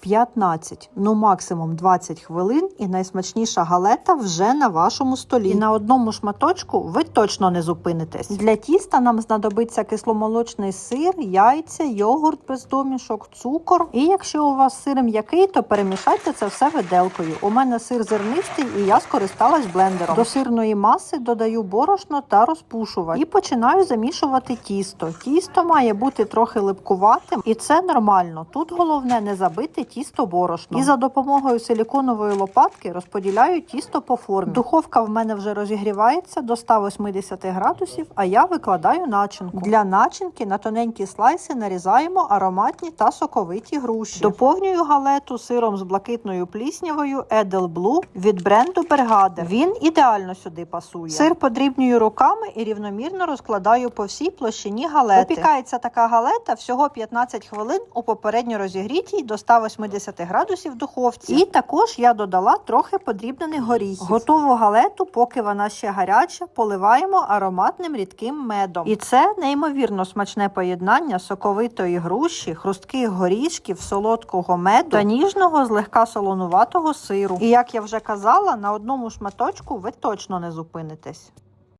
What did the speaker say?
15, ну максимум 20 хвилин, і найсмачніша галета вже на вашому столі. І на одному шматочку ви точно не зупинитесь. Для тіста нам знадобиться кисломолочний сир, яйця, йогурт без домішок, цукор. І якщо у вас сир м'який, то перемішайте це все виделкою. У мене сир зернистий, і я скористалась блендером. До сирної маси додаю борошно та розпушувач. І починаю замішувати тісто. Тісто має бути трохи липкуватим, і це нормально. Тут головне не забити тісто борошном. І за допомогою силіконової лопатки розподіляю тісто по формі. Духовка в мене вже розігрівається до 180 градусів, а я викладаю начинку. Для начинки на тоненькі слайси нарізаємо ароматні та соковиті груші. Доповнюю галету сиром з блакитною пліснявою Edel Blue від бренду Bergader. Він ідеально сюди пасує. Сир подрібнюю руками і рівномірно розкладаю по всій площині галети. Випікається така галета всього 15 хвилин у попередньо розігрітій до 180 градусів духовці. І також я додала трохи подрібнених горіхів. Готову галету, поки вона ще гаряча, поливаємо ароматним рідким медом. І це неймовірно смачне поєднання соковитої груші, хрустких горішків, солодкого меду та ніжного злегка солонуватого сиру. І як я вже казала, на одному шматочку ви точно не зупинитесь.